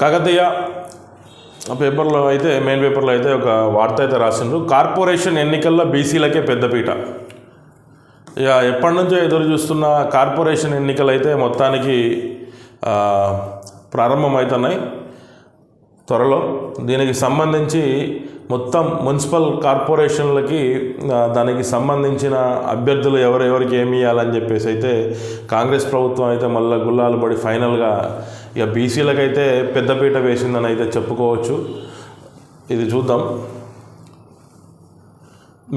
కాకతీయ పేపర్లో అయితే మెయిన్ పేపర్లో అయితే ఒక వార్త అయితే రాసిండ్రు. కార్పొరేషన్ ఎన్నికల్లో బీసీలకే పెద్దపీట ఇక ఎప్పటి నుంచో ఎదురు చూస్తున్న కార్పొరేషన్ ఎన్నికలు అయితే మొత్తానికి ప్రారంభమవుతున్నాయి త్వరలో దీనికి సంబంధించి మొత్తం మున్సిపల్ కార్పొరేషన్లకి దానికి సంబంధించిన అభ్యర్థులు ఎవరెవరికి ఏమి ఇవ్వాలని చెప్పేసి అయితే కాంగ్రెస్ ప్రభుత్వం అయితే మళ్ళీ గుల్లాలు పడి ఫైనల్గా ఇక బీసీలకైతే పెద్దపీట వేసిందని అయితే చెప్పుకోవచ్చు. ఇది చూద్దాం.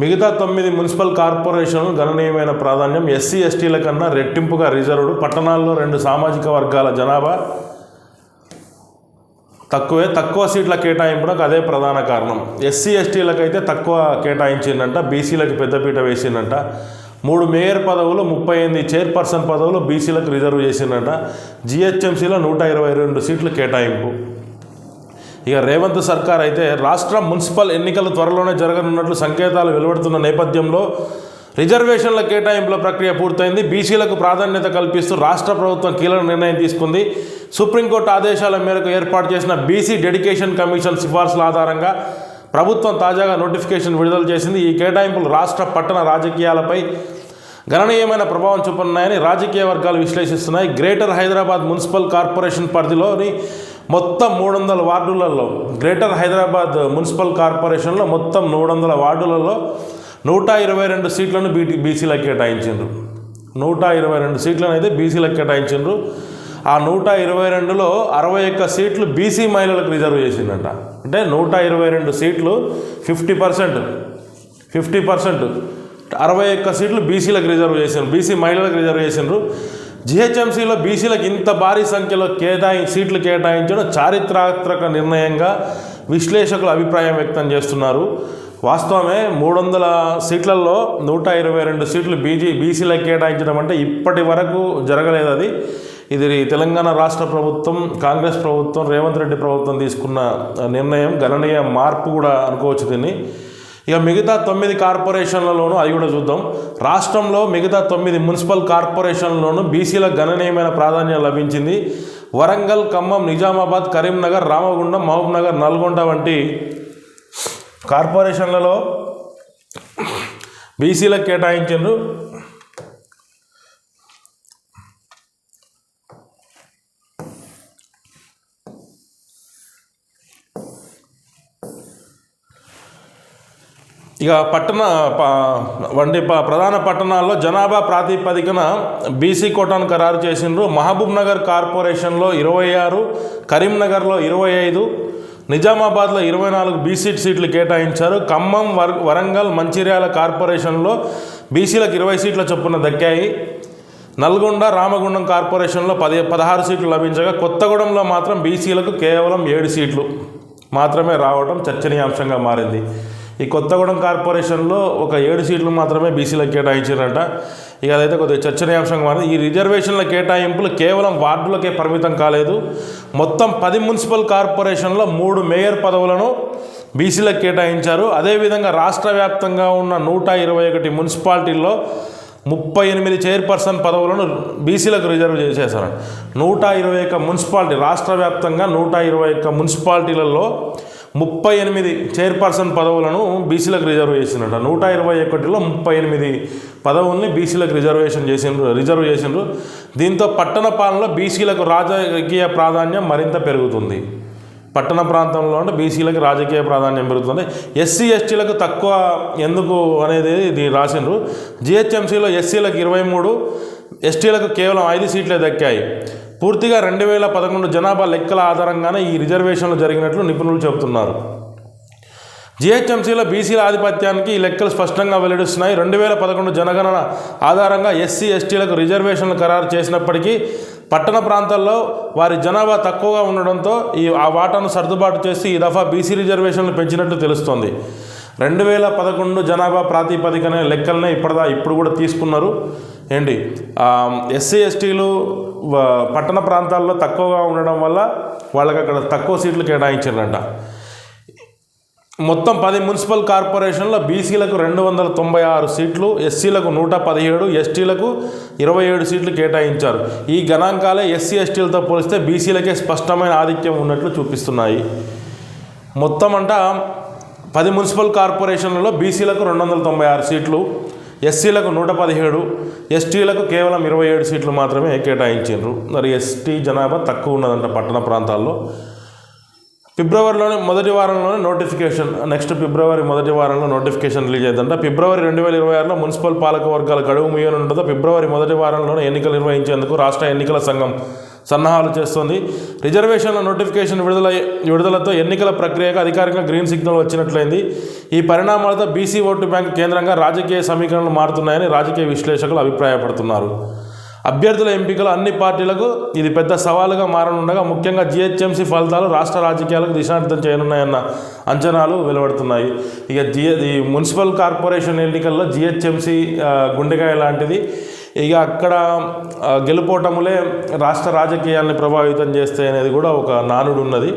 మిగతా తొమ్మిది మున్సిపల్ కార్పొరేషన్లు గణనీయమైన ప్రాధాన్యం ఎస్సీ ఎస్టీల కన్నా రెట్టింపుగా రిజర్వ్డ్ పట్టణాల్లో రెండు సామాజిక వర్గాల జనాభా తక్కువే తక్కువ సీట్ల కేటాయింపులకు అదే ప్రధాన కారణం. ఎస్సీ ఎస్టీలకు అయితే తక్కువ కేటాయించిందంట బీసీలకు పెద్దపీట వేసిందంట. మూడు మేయర్ పదవులు ముప్పై ఎనిమిది చైర్పర్సన్ పదవులు బీసీలకు రిజర్వ్ చేసిందంట. జిహెచ్ఎంసీలో నూట ఇరవై రెండు సీట్లు కేటాయింపు. ఇక రేవంత్ సర్కార్ అయితే రాష్ట్ర మున్సిపల్ ఎన్నికలు త్వరలోనే జరగనున్నట్లు సంకేతాలు వెలువడుతున్న నేపథ్యంలో రిజర్వేషన్ల కేటాయింపుల ప్రక్రియ పూర్తయింది. బీసీలకు ప్రాధాన్యత కల్పిస్తూ రాష్ట్ర ప్రభుత్వం కీలక నిర్ణయం తీసుకుంది. సుప్రీంకోర్టు ఆదేశాల మేరకు ఏర్పాటు చేసిన బీసీ డెడికేషన్ కమిషన్ సిఫార్సుల ఆధారంగా ప్రభుత్వం తాజాగా నోటిఫికేషన్ విడుదల చేసింది. ఈ కేటాయింపులు రాష్ట్ర పట్టణ రాజకీయాలపై గణనీయమైన ప్రభావం చూపనున్నాయని రాజకీయ వర్గాలు విశ్లేషిస్తున్నాయి. గ్రేటర్ హైదరాబాద్ మున్సిపల్ కార్పొరేషన్ పరిధిలోని మొత్తం మూడు వందల వార్డులలో గ్రేటర్ హైదరాబాద్ మున్సిపల్ కార్పొరేషన్లో మొత్తం మూడు వందల వార్డులలో నూట ఇరవై రెండు సీట్లను బీటీ బీసీలకు కేటాయించారు నూట ఇరవై రెండు సీట్లను అయితే బీసీలకు కేటాయించారు ఆ నూట ఇరవై రెండులో అరవై ఒక్క సీట్లు బీసీ మహిళలకు రిజర్వ్ చేసిందంట. అంటే నూట ఇరవై రెండు సీట్లు ఫిఫ్టీ పర్సెంట్ ఫిఫ్టీ పర్సెంట్ అరవై ఒక్క సీట్లు బీసీలకు రిజర్వ్ చేసిండ్రు బీసీ మహిళలకు రిజర్వ్ చేసిండ్రు. జిహెచ్ఎంసీలో బీసీలకు ఇంత భారీ సంఖ్యలో కేటాయి సీట్లు కేటాయించడం చారిత్రాత్మక నిర్ణయంగా విశ్లేషకులు అభిప్రాయం వ్యక్తం చేస్తున్నారు. వాస్తవమే మూడు వందల సీట్లలో నూట ఇరవై రెండు సీట్లు బీజీ బీసీలకు కేటాయించడం అంటే ఇప్పటి వరకు జరగలేదు అది. ఇది తెలంగాణ రాష్ట్ర ప్రభుత్వం కాంగ్రెస్ ప్రభుత్వం రేవంత్ రెడ్డి ప్రభుత్వం తీసుకున్న నిర్ణయం. గణనీయ మార్పు కూడా అనుకోవచ్చు దీన్ని. ఇక మిగతా తొమ్మిది కార్పొరేషన్లలోనూ అది కూడా చూద్దాం. రాష్ట్రంలో మిగతా తొమ్మిది మున్సిపల్ కార్పొరేషన్లలోనూ బీసీలకు గణనీయమైన ప్రాధాన్యం లభించింది. వరంగల్ ఖమ్మం నిజామాబాద్ కరీంనగర్ రామగుండం మహబూబ్ నగర్ నల్గొండ వంటి కార్పొరేషన్లలో బీసీలకు కేటాయించారు ఇక పట్టణ ప- వంటి ప్రధాన పట్టణాల్లో జనాభా ప్రాతిపదికన బీసీ కోటాను ఖరారు చేసిండ్రు. మహబూబ్ నగర్ కార్పొరేషన్లో ఇరవై ఆరు కరీంనగర్లో ఇరవై ఐదు నిజామాబాద్లో ఇరవై నాలుగు బీసీ సీట్లు కేటాయించారు. ఖమ్మం వర్ వరంగల్ మంచిర్యాల కార్పొరేషన్లో బీసీలకు ఇరవై సీట్ల చొప్పున దక్కాయి. నల్గొండ రామగుండం కార్పొరేషన్లో పది పదహారు సీట్లు లభించగా కొత్తగూడెంలో మాత్రం బీసీలకు కేవలం ఏడు సీట్లు మాత్రమే రావడం చర్చనీయాంశంగా మారింది. ఈ కొత్తగూడెం కార్పొరేషన్లో ఒక ఏడు సీట్లు మాత్రమే బీసీలకు కేటాయించారంట. ఇక అదైతే కొద్దిగా చర్చనీయాంశంగా మారింది. ఈ రిజర్వేషన్ల కేటాయింపులు కేవలం వార్డులకే పరిమితం కాలేదు. మొత్తం పది మున్సిపల్ కార్పొరేషన్లో మూడు మేయర్ పదవులను బీసీలకు కేటాయించారు. అదేవిధంగా రాష్ట్ర వ్యాప్తంగా ఉన్న నూట ఇరవై ఒకటి మున్సిపాలిటీల్లో ముప్పై ఎనిమిది చైర్పర్సన్ పదవులను బీసీలకు రిజర్వ్ చేసేశారు. నూట ఇరవై ఒక్క మున్సిపాలిటీ రాష్ట్ర వ్యాప్తంగా నూట ఇరవై ఒక్క మున్సిపాలిటీలలో ముప్పై ఎనిమిది చైర్పర్సన్ పదవులను బీసీలకు రిజర్వ్ చేసినట నూట ఇరవై ఒకటిలో ముప్పై ఎనిమిది పదవుల్ని బీసీలకు రిజర్వేషన్ చేసిండ్రు రిజర్వ్ చేసిండ్రు. దీంతో పట్టణ పాలనలో బీసీలకు రాజకీయ ప్రాధాన్యం మరింత పెరుగుతుంది. పట్టణ ప్రాంతంలో అంటే బీసీలకు రాజకీయ ప్రాధాన్యం పెరుగుతుంది. ఎస్సీ ఎస్టీలకు తక్కువ ఎందుకు అనేది ఇది రాసిండ్రు. జిహెచ్ఎంసీలో ఎస్సీలకు ఇరవై మూడు ఎస్టీలకు కేవలం ఐదు సీట్లే దక్కాయి. పూర్తిగా రెండు వేల పదకొండు జనాభా లెక్కల ఆధారంగానే ఈ రిజర్వేషన్లు జరిగినట్లు నిపుణులు చెబుతున్నారు. జిహెచ్ఎంసీలో బీసీల ఆధిపత్యానికి ఈ లెక్కలు స్పష్టంగా వెల్లడిస్తున్నాయి. రెండు వేల పదకొండు జనగణన ఆధారంగా ఎస్సీ ఎస్టీలకు రిజర్వేషన్లు ఖరారు చేసినప్పటికీ పట్టణ ప్రాంతాల్లో వారి జనాభా తక్కువగా ఉండడంతో ఈ ఆ వాటాను సర్దుబాటు చేసి ఈ దఫా బీసీ రిజర్వేషన్లు పెంచినట్టు తెలుస్తోంది. రెండు వేల పదకొండు జనాభా ప్రాతిపదికనే లెక్కలనే ఇప్పటిదా ఇప్పుడు కూడా తీసుకున్నారు. ఏంటి? ఎస్సీ ఎస్టీలు పట్టణ ప్రాంతాల్లో తక్కువగా ఉండడం వల్ల వాళ్ళకి అక్కడ తక్కువ సీట్లు కేటాయించారంట. మొత్తం పది మున్సిపల్ కార్పొరేషన్లో బీసీలకు రెండు వందల తొంభై ఆరు సీట్లు ఎస్సీలకు నూట పదిహేడు ఎస్టీలకు ఇరవై ఏడు సీట్లు కేటాయించారు. ఈ గణాంకాలే ఎస్సీ ఎస్టీలతో పోలిస్తే బీసీలకే స్పష్టమైన ఆధిక్యం ఉన్నట్లు చూపిస్తున్నాయి. మొత్తం అంట పది మున్సిపల్ కార్పొరేషన్లలో బీసీలకు రెండు వందల తొంభై ఆరు సీట్లు ఎస్సీలకు నూట పదిహేడు ఎస్టీలకు కేవలం ఇరవై ఏడు సీట్లు మాత్రమే కేటాయించారు మరి ఎస్టీ జనాభా తక్కువ ఉన్నదంట పట్టణ ప్రాంతాల్లో. ఫిబ్రవరిలోనే మొదటి వారంలోనే నోటిఫికేషన్ నెక్స్ట్ ఫిబ్రవరి మొదటి వారంలో నోటిఫికేషన్ రిలీజ్ అయిందంట ఫిబ్రవరి రెండు వేల ఇరవై ఆరులో మున్సిపల్ పాలక వర్గాల గడువు ముయ్యనుంటుందో ఫిబ్రవరి మొదటి వారంలోనే ఎన్నికలు నిర్వహించేందుకు రాష్ట్ర ఎన్నికల సంఘం సన్నాహాలు చేస్తోంది. రిజర్వేషన్ల నోటిఫికేషన్ విడుదల విడుదలతో ఎన్నికల ప్రక్రియకు అధికారికంగా గ్రీన్ సిగ్నల్ వచ్చినట్లయింది. ఈ పరిణామాలతో బీసీ ఓటు బ్యాంక్ కేంద్రంగా రాజకీయ సమీకరణలు మారుతున్నాయని రాజకీయ విశ్లేషకులు అభిప్రాయపడుతున్నారు. అభ్యర్థుల ఎంపికలు అన్ని పార్టీలకు ఇది పెద్ద సవాలుగా మారనుండగా ముఖ్యంగా జిహెచ్ఎంసీ ఫలితాలు రాష్ట్ర రాజకీయాలకు దిశాంతం చేయనున్నాయన్న అంచనాలు వెలువడుతున్నాయి. ఇక జిహె ఈ మున్సిపల్ కార్పొరేషన్ ఎన్నికల్లో జిహెచ్ఎంసీ గుండెకాయ లాంటిది. ఇక అక్కడ గెలుపోటములే రాష్ట్ర రాజకీయాల్ని ప్రభావితం చేస్తాయి అనేది కూడా ఒక నానుడు ఉన్నది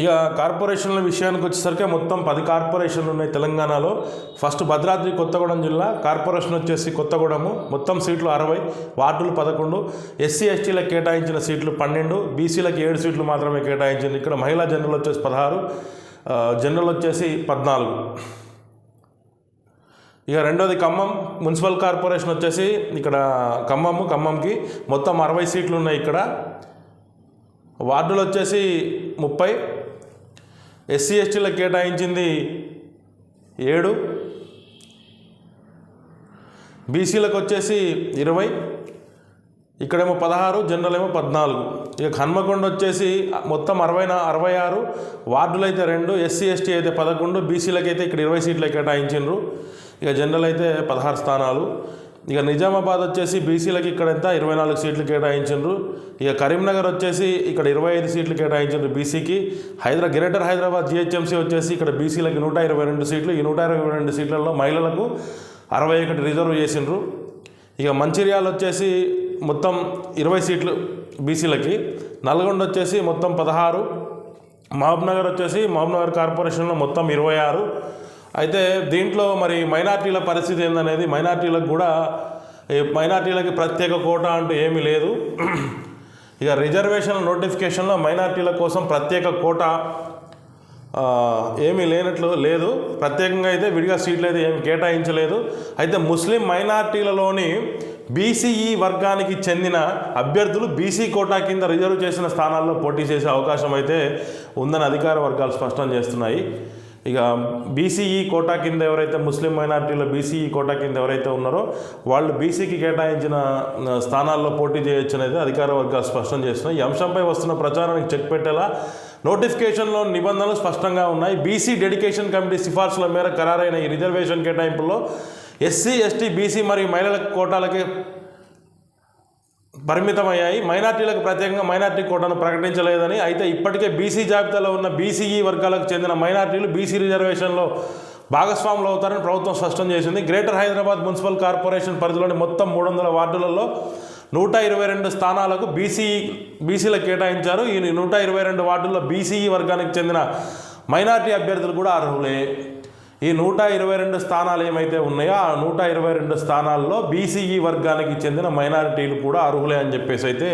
ఇక కార్పొరేషన్ల విషయానికి వచ్చేసరికి మొత్తం పది కార్పొరేషన్లు ఉన్నాయి తెలంగాణలో. ఫస్ట్ భద్రాద్రి కొత్తగూడెం జిల్లా కార్పొరేషన్ వచ్చేసి కొత్తగూడెము. మొత్తం సీట్లు అరవై వార్డులు పదకొండు. ఎస్సీ ఎస్టీలకు కేటాయించిన సీట్లు పన్నెండు. బీసీలకు ఏడు సీట్లు మాత్రమే కేటాయించింది. ఇక్కడ మహిళా జనరల్ వచ్చేసి పదహారు జనరల్ వచ్చేసి పద్నాలుగు. ఇక రెండోది ఖమ్మం మున్సిపల్ కార్పొరేషన్ వచ్చేసి ఇక్కడ ఖమ్మము ఖమ్మంకి మొత్తం అరవై సీట్లు ఉన్నాయి ఇక్కడ. వార్డులు వచ్చేసి ముప్పై. ఎస్సీ ఎస్టీలకు కేటాయించింది ఏడు. బీసీలకు వచ్చేసి ఇరవై. ఇక్కడేమో పదహారు జనరల్ ఏమో పద్నాలుగు. ఇక హన్మకొండ వచ్చేసి మొత్తం అరవై నా అరవై ఆరు. వార్డులు అయితే రెండు ఎస్సీ ఎస్టీ అయితే పదకొండు బీసీలకైతే ఇక్కడ ఇరవై సీట్లు కేటాయించిండ్రు. ఇక జనరల్ అయితే పదహారు స్థానాలు. ఇక నిజామాబాద్ వచ్చేసి బీసీలకి ఇక్కడ ఎంత? ఇరవై నాలుగు సీట్లు కేటాయించిండ్రు. ఇక కరీంనగర్ వచ్చేసి ఇక్కడ ఇరవై ఐదు సీట్లు కేటాయించారు బీసీకి. హైదరా గ్రేటర్ హైదరాబాద్ జిహెచ్ఎంసీ వచ్చేసి ఇక్కడ బీసీలకి నూట ఇరవై రెండు సీట్లు. ఈ నూట ఇరవై రెండు సీట్లలో మహిళలకు అరవై ఒకటి రిజర్వ్ చేసిండ్రు. ఇక మంచిర్యాల వచ్చేసి మొత్తం ఇరవై సీట్లు బీసీలకి. నల్గొండ వచ్చేసి మొత్తం పదహారు. మహబూబ్నగర్ వచ్చేసి మహబూబ్నగర్ కార్పొరేషన్లో మొత్తం ఇరవై ఆరు. అయితే దీంట్లో మరి మైనార్టీల పరిస్థితి ఏందనేది మైనార్టీలకు కూడా ఈ మైనార్టీలకి ప్రత్యేక కోటా అంటూ ఏమీ లేదు. ఇక రిజర్వేషన్ నోటిఫికేషన్లో మైనార్టీల కోసం ప్రత్యేక కోటా ఏమీ లేనట్లు లేదు. ప్రత్యేకంగా అయితే విడిగా సీట్లు అయితే ఏమి కేటాయించలేదు. అయితే ముస్లిం మైనార్టీలలోని బీసీఈ వర్గానికి చెందిన అభ్యర్థులు బీసీ కోటా కింద రిజర్వ్ చేసిన స్థానాల్లో పోటీ చేసే అవకాశం అయితే ఉందని అధికార వర్గాలు స్పష్టం చేస్తున్నాయి. ఇక బీసీఈ కోటా కింద ఎవరైతే ముస్లిం మైనార్టీలో బీసీఈ కోటా కింద ఎవరైతే ఉన్నారో వాళ్ళు బీసీకి కేటాయించిన స్థానాల్లో పోటీ చేయొచ్చు అనేది అధికార వర్గాలు స్పష్టం చేస్తున్నాయి. ఈ అంశంపై వస్తున్న ప్రచారానికి చెక్ పెట్టేలా నోటిఫికేషన్లో నిబంధనలు స్పష్టంగా ఉన్నాయి. బీసీ డెడికేషన్ కమిటీ సిఫార్సుల మేర ఖరారైన ఈ రిజర్వేషన్ కేటాయింపుల్లో ఎస్సీ ఎస్టీ బీసీ మరియు మహిళల కోటాలకి పరిమితమయ్యాయి. మైనార్టీలకు ప్రత్యేకంగా మైనార్టీ కోటాను ప్రకటించలేదని. అయితే ఇప్పటికే బీసీ జాబితాలో ఉన్న బీసీఈ వర్గాలకు చెందిన మైనార్టీలు బీసీ రిజర్వేషన్లో భాగస్వాములు అవుతారని ప్రభుత్వం స్పష్టం చేసింది. గ్రేటర్ హైదరాబాద్ మున్సిపల్ కార్పొరేషన్ పరిధిలోని మొత్తం మూడు వందల వార్డులలో నూట ఇరవై రెండు స్థానాలకు బీసీ బీసీలకు కేటాయించారు. ఈ నూట ఇరవై రెండు వార్డుల్లో బీసీఈ వర్గానికి చెందిన మైనార్టీ అభ్యర్థులు కూడా అర్హులే. ఈ నూట ఇరవై రెండు స్థానాలు ఏమైతే ఉన్నాయో ఆ నూట ఇరవై రెండు స్థానాల్లో బీసీఈ వర్గానికి చెందిన మైనారిటీలు కూడా అర్హులే అని చెప్పేసి అయితే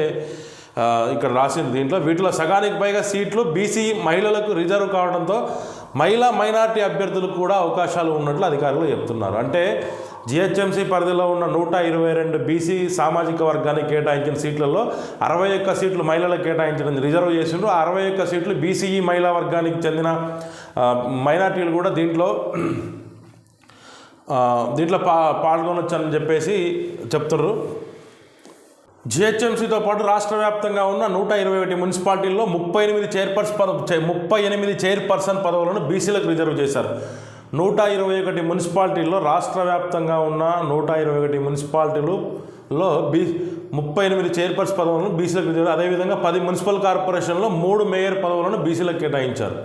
ఇక్కడ రాసింది దీంట్లో. వీటిలో సగానికి పైగా సీట్లు బీసీ మహిళలకు రిజర్వ్ కావడంతో మహిళా మైనారిటీ అభ్యర్థులకు కూడా అవకాశాలు ఉన్నట్లు అధికారులు చెప్తున్నారు. అంటే జిహెచ్ఎంసీ పరిధిలో ఉన్న నూట ఇరవై రెండు బీసీ సామాజిక వర్గానికి కేటాయించిన సీట్లలో అరవై ఒక్క సీట్లు మహిళలకు కేటాయించడం రిజర్వ్ చేసిండ్రు. అరవై ఒక్క సీట్లు బీసీఈ మహిళా వర్గానికి చెందిన మైనార్టీలు కూడా దీంట్లో దీంట్లో పా పాల్గొనొచ్చు అని చెప్పేసి చెప్తున్నారు జిహెచ్ఎంసీతో పాటు రాష్ట్ర వ్యాప్తంగా ఉన్న నూట ఇరవై ఒకటి మున్సిపాలిటీల్లో ముప్పై ఎనిమిది చైర్పర్సన్ పద ముప్పై ఎనిమిది చైర్పర్సన్ పదవులను బీసీలకు రిజర్వ్ చేశారు. నూట ఇరవై ఒకటి మున్సిపాలిటీల్లో రాష్ట్ర వ్యాప్తంగా ఉన్న నూట ఇరవై ఒకటి మున్సిపాలిటీలలో బీ ముప్పై ఎనిమిది చైర్పర్సన్ పదవులను బీసీలకు రిజర్వ్ అదేవిధంగా పది మున్సిపల్ కార్పొరేషన్లో మూడు మేయర్ పదవులను బీసీలకు కేటాయించారు.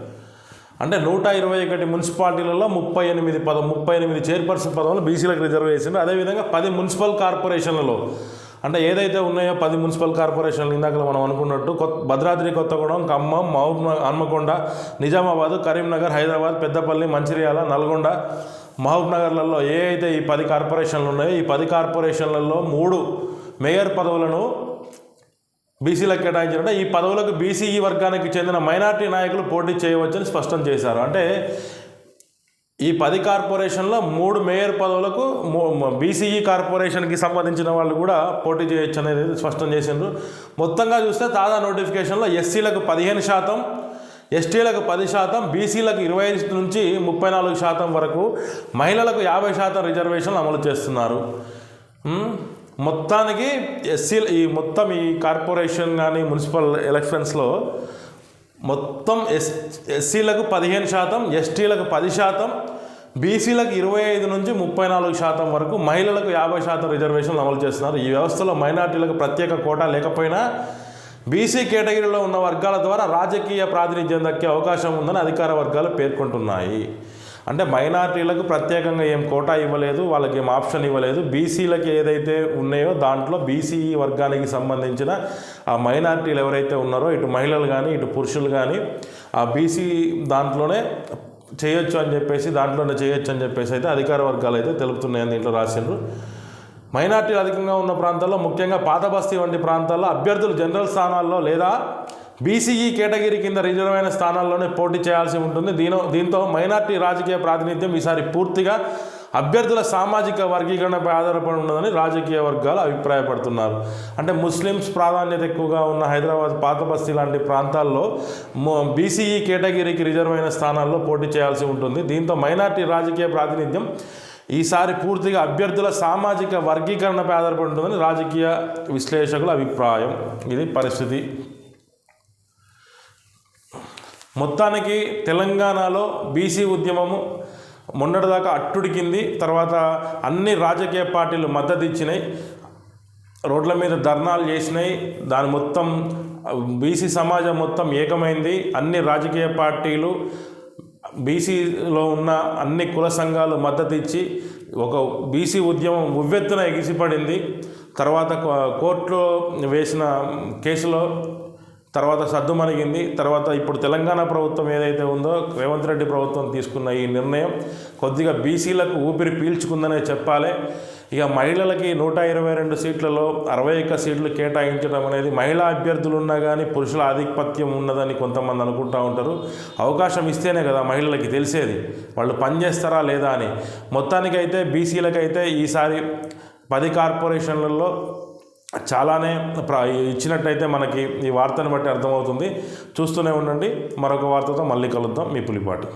అంటే నూట ఇరవై ఒకటి మున్సిపాలిటీలలో ముప్పై ఎనిమిది పద ముప్పై ఎనిమిది చైర్పర్సన్ పదవులు బీసీలకు రిజర్వ్ చేసిండ్రు అదేవిధంగా పది మున్సిపల్ కార్పొరేషన్లలో అంటే ఏదైతే ఉన్నాయో పది మున్సిపల్ కార్పొరేషన్లు ఇందాక మనం అనుకున్నట్టు కొత్త భద్రాద్రి కొత్తగూడెం ఖమ్మం మహబూబ్ హన్మకొండ నిజామాబాద్ కరీంనగర్ హైదరాబాద్ పెద్దపల్లి మంచిర్యాల నల్గొండ మహబూబ్ నగర్లలో ఏ అయితే ఈ పది కార్పొరేషన్లు ఉన్నాయో ఈ పది కార్పొరేషన్లలో మూడు మేయర్ పదవులను బీసీలకు కేటాయించారంటే ఈ పదవులకు బీసీఈ వర్గానికి చెందిన మైనార్టీ నాయకులు పోటీ చేయవచ్చని స్పష్టం చేశారు. అంటే ఈ పది కార్పొరేషన్లో మూడు మేయర్ పదవులకు బీసీఈ కార్పొరేషన్కి సంబంధించిన వాళ్ళు కూడా పోటీ చేయొచ్చు అనేది స్పష్టం చేసిండ్రు. మొత్తంగా చూస్తే తాజా నోటిఫికేషన్లో ఎస్సీలకు పదిహేను శాతం ఎస్టీలకు పది శాతం బీసీలకు ఇరవై ఐదు నుంచి ముప్పై నాలుగు శాతం వరకు మహిళలకు యాభై శాతం రిజర్వేషన్లు అమలు చేస్తున్నారు. మొత్తానికి ఎస్సీ ఈ మొత్తం ఈ కార్పొరేషన్ కానీ మున్సిపల్ ఎలక్షన్స్లో మొత్తం ఎస్ ఎస్సీలకు పదిహేను శాతం ఎస్టీలకు పది శాతం బీసీలకు ఇరవై ఐదు నుంచి ముప్పై నాలుగు శాతం వరకు మహిళలకు యాభై శాతం రిజర్వేషన్లు అమలు చేస్తున్నారు. ఈ వ్యవస్థలో మైనార్టీలకు ప్రత్యేక కోటా లేకపోయినా బీసీ కేటగిరీలో ఉన్న వర్గాల ద్వారా రాజకీయ ప్రాతినిధ్యం దక్కే అవకాశం ఉందని అధికార వర్గాలు పేర్కొంటున్నాయి. అంటే మైనార్టీలకు ప్రత్యేకంగా ఏం కోటా ఇవ్వలేదు వాళ్ళకి ఏం ఆప్షన్ ఇవ్వలేదు. బీసీలకు ఏదైతే ఉన్నాయో దాంట్లో బీసీ వర్గానికి సంబంధించిన ఆ మైనార్టీలు ఎవరైతే ఉన్నారో ఇటు మహిళలు కానీ ఇటు పురుషులు కానీ ఆ బీసీ దాంట్లోనే చేయొచ్చు అని చెప్పేసి దాంట్లోనే చేయొచ్చు అని చెప్పేసి అయితే అధికార వర్గాలు అయితే తెలుపుతున్నాయని దీంట్లో రాసిండ్రు. మైనార్టీలు అధికంగా ఉన్న ప్రాంతాల్లో ముఖ్యంగా పాత బస్తీ వంటి ప్రాంతాల్లో అభ్యర్థులు జనరల్ స్థానాల్లో లేదా బీసీఈ కేటగిరీ కింద రిజర్వ్ అయిన స్థానాల్లోనే పోటీ చేయాల్సి ఉంటుంది. దీని దీంతో మైనార్టీ రాజకీయ ప్రాతినిధ్యం ఈసారి పూర్తిగా అభ్యర్థుల సామాజిక వర్గీకరణపై ఆధారపడి ఉన్నదని రాజకీయ వర్గాలు అభిప్రాయపడుతున్నారు. అంటే ముస్లిమ్స్ ప్రాధాన్యత ఎక్కువగా ఉన్న హైదరాబాద్ పాత బస్తీ లాంటి ప్రాంతాల్లో బీసీఈ కేటగిరీకి రిజర్వ్ అయిన స్థానాల్లో పోటీ చేయాల్సి ఉంటుంది. దీంతో మైనార్టీ రాజకీయ ప్రాతినిధ్యం ఈసారి పూర్తిగా అభ్యర్థుల సామాజిక వర్గీకరణపై ఆధారపడి ఉంటుందని రాజకీయ విశ్లేషకుల అభిప్రాయం. ఇది పరిస్థితి. మొత్తానికి తెలంగాణలో బీసీ ఉద్యమము మొన్నటిదాకా అట్టుడికింది. తర్వాత అన్ని రాజకీయ పార్టీలు మద్దతు ఇచ్చినాయి. రోడ్ల మీద ధర్నాలు చేసినాయి. దాని మొత్తం బీసీ సమాజం మొత్తం ఏకమైంది. అన్ని రాజకీయ పార్టీలు బీసీలో ఉన్న అన్ని కుల సంఘాలు మద్దతు ఇచ్చి ఒక బీసీ ఉద్యమం ఉవ్వెత్తున ఎగిసిపడింది. తర్వాత కో- కోర్టులో వేసిన కేసులో తర్వాత సద్దుమణిగింది తర్వాత ఇప్పుడు తెలంగాణ ప్రభుత్వం ఏదైతే ఉందో రేవంత్ రెడ్డి ప్రభుత్వం తీసుకున్న ఈ నిర్ణయం కొద్దిగా బీసీలకు ఊపిరి పీల్చుకుందనే చెప్పాలి. ఇక మహిళలకి నూట ఇరవై రెండు సీట్లలో అరవై ఒక్క సీట్లు కేటాయించడం అనేది మహిళా అభ్యర్థులు ఉన్నా కానీ పురుషుల ఆధిపత్యం ఉన్నదని కొంతమంది అనుకుంటూ ఉంటారు. అవకాశం ఇస్తేనే కదా మహిళలకి తెలిసేది. వాళ్ళు పనిచేస్తారా లేదా అని. మొత్తానికైతే బీసీలకైతే ఈసారి పది కార్పొరేషన్లలో చాలానే ప్ర ఇచ్చినట్టయితే మనకి ఈ వార్తను బట్టి అర్థమవుతుంది. చూస్తూనే ఉండండి. మరొక వార్తతో మళ్ళీ కలుద్దాం. మీ పులిపాటి.